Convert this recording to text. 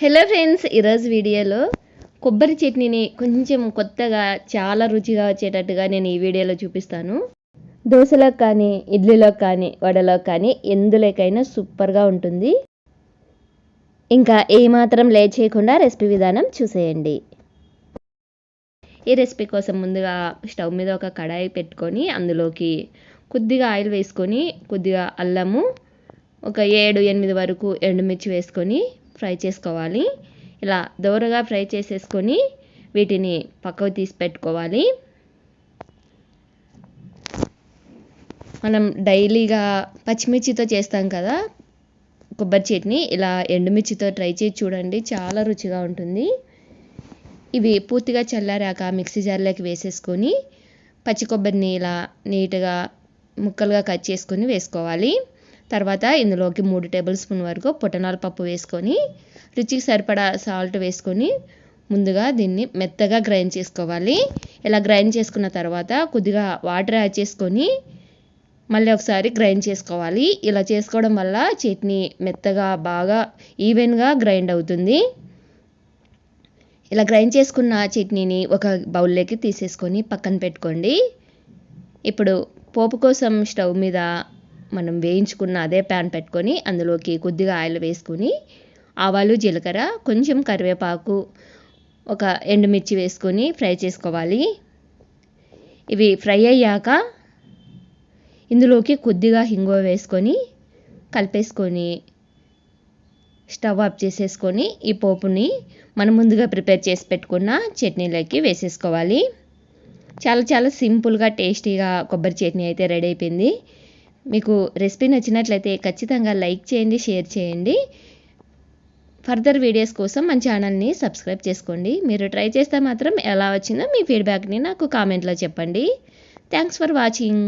Hello friends ఈరోజు వీడియోలో కొబ్బరి చట్నీని కొంచెం కొత్తగా చాలా రుచిగా వచ్చేటట్టుగా నేను ఈ వీడియోలో చూపిస్తాను. దోశలో కానీ ఇడ్లీలో కానీ వడలో కానీ ఎందులోకైనా సూపర్గా ఉంటుంది. ఇంకా ఏమాత్రం లే చేయకుండా రెసిపీ విధానం చూసేయండి. ఈ రెసిపీ కోసం ముందుగా స్టవ్ మీద ఒక కడాయి పెట్టుకొని అందులోకి కొద్దిగా ఆయిల్ వేసుకొని కొద్దిగా అల్లము ఒక ఏడు ఎనిమిది వరకు ఎండుమిర్చి వేసుకొని ఫ్రై చేసుకోవాలి. ఇలా దోరగా ఫ్రై చేసేసుకొని వీటిని పక్కకు తీసి పెట్టుకోవాలి. మనం డైలీగా పచ్చిమిర్చితో చేస్తాం కదా కొబ్బరి చట్నీ. ఇలా ఎండుమిర్చితో ట్రై చేసి చూడండి చాలా రుచిగా ఉంటుంది. ఇవి పూర్తిగా చల్లారాక మిక్సీ జార్లోకి వేసేసుకొని పచ్చి కొబ్బరిని ఇలా నీట్గా ముక్కలుగా కట్ చేసుకొని వేసుకోవాలి. తర్వాత ఇందులోకి మూడు టేబుల్ స్పూన్ వరకు పుట్టనాల పప్పు వేసుకొని రుచికి సరిపడా సాల్ట్ వేసుకొని ముందుగా దీన్ని మెత్తగా గ్రైండ్ చేసుకోవాలి. ఇలా గ్రైండ్ చేసుకున్న తర్వాత కొద్దిగా వాటర్ యాడ్ చేసుకొని మళ్ళీ ఒకసారి గ్రైండ్ చేసుకోవాలి. ఇలా చేసుకోవడం వల్ల చట్నీ మెత్తగా బాగా ఈవెన్గా గ్రైండ్ అవుతుంది. ఇలా గ్రైండ్ చేసుకున్న చట్నీని ఒక బౌల్లోకి తీసేసుకొని పక్కన పెట్టుకోండి. ఇప్పుడు పోపు కోసం స్టవ్ మీద మనం వేయించుకున్న అదే ప్యాన్ పెట్టుకొని అందులోకి కొద్దిగా ఆయిల్ వేసుకొని ఆవాలు జీలకర్ర కొంచెం కరివేపాకు ఒక ఎండుమిర్చి వేసుకొని ఫ్రై చేసుకోవాలి. ఇవి ఫ్రై అయ్యాక ఇందులోకి కొద్దిగా హింగో వేసుకొని కలిపేసుకొని స్టవ్ ఆఫ్ చేసేసుకొని ఈ పోపుని మనం ముందుగా ప్రిపేర్ చేసి పెట్టుకున్న చట్నీలోకి వేసేసుకోవాలి. చాలా చాలా సింపుల్గా టేస్టీగా కొబ్బరి చట్నీ అయితే రెడీ అయిపోయింది. మీకు రెసిపీ నచ్చినట్లయితే ఖచ్చితంగా లైక్ చేయండి షేర్ చేయండి. ఫర్దర్ వీడియోస్ కోసం మన ఛానల్ని సబ్స్క్రైబ్ చేసుకోండి. మీరు ట్రై చేస్తే మాత్రం ఎలా వచ్చిందో మీ ఫీడ్బ్యాక్ని నాకు కామెంట్లో చెప్పండి. Thanks for watching.